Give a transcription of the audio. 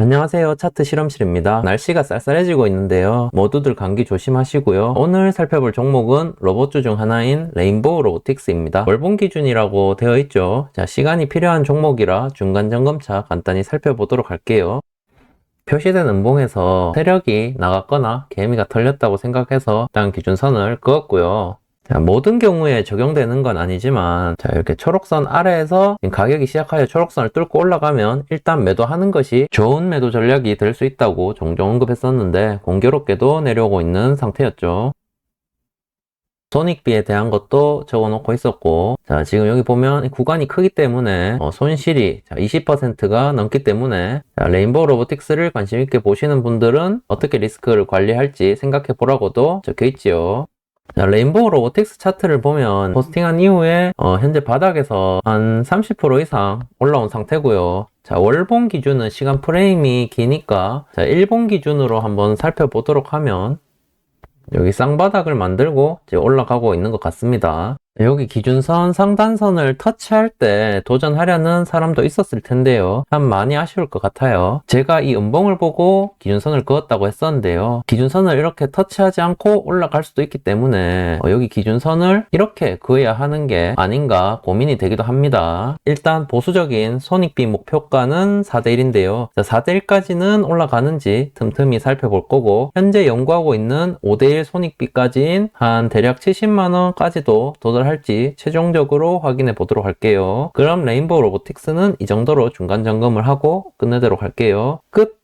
안녕하세요. 차트 실험실입니다. 날씨가 쌀쌀해지고 있는데요. 모두들 감기 조심하시고요. 오늘 살펴볼 종목은 로봇주 중 하나인 레인보우 로보틱스입니다. 월봉 기준이라고 되어 있죠. 자, 시간이 필요한 종목이라 중간 점검차 간단히 살펴보도록 할게요. 표시된 음봉에서 세력이 나갔거나 개미가 털렸다고 생각해서 일단 기준선을 그었고요. 자, 모든 경우에 적용되는 건 아니지만 자, 이렇게 초록선 아래에서 가격이 시작하여 초록선을 뚫고 올라가면 일단 매도하는 것이 좋은 매도 전략이 될 수 있다고 종종 언급했었는데 공교롭게도 내려오고 있는 상태였죠. 손익비에 대한 것도 적어놓고 있었고 자 지금 여기 보면 이 구간이 크기 때문에 어, 손실이 20%가 넘기 때문에 자, 레인보우 로보틱스를 관심 있게 보시는 분들은 어떻게 리스크를 관리할지 생각해 보라고도 적혀 있지요. 자, 레인보우 로보틱스 차트를 보면 포스팅한 이후에 어, 현재 바닥에서 한 30% 이상 올라온 상태고요. 자, 월봉 기준은 시간 프레임이 기니까 자, 일봉 기준으로 한번 살펴보도록 하면 여기 쌍바닥을 만들고 이제 올라가고 있는 것 같습니다. 여기 기준선 상단선을 터치할 때 도전하려는 사람도 있었을 텐데요. 참 많이 아쉬울 것 같아요. 제가 이 음봉을 보고 기준선을 그었다고 했었는데요. 기준선을 이렇게 터치하지 않고 올라갈 수도 있기 때문에 어, 여기 기준선을 이렇게 그어야 하는 게 아닌가 고민이 되기도 합니다. 일단 보수적인 손익비 목표가는 4대1인데요. 4대1까지는 올라가는지 틈틈이 살펴볼 거고 현재 연구하고 있는 5대1 손익비까지인 한 대략 70만원까지도 도달 할지 최종적으로 확인해 보도록 할게요. 그럼 레인보우 로보틱스는 이 정도로 중간 점검을 하고 끝내도록 할게요. 끝!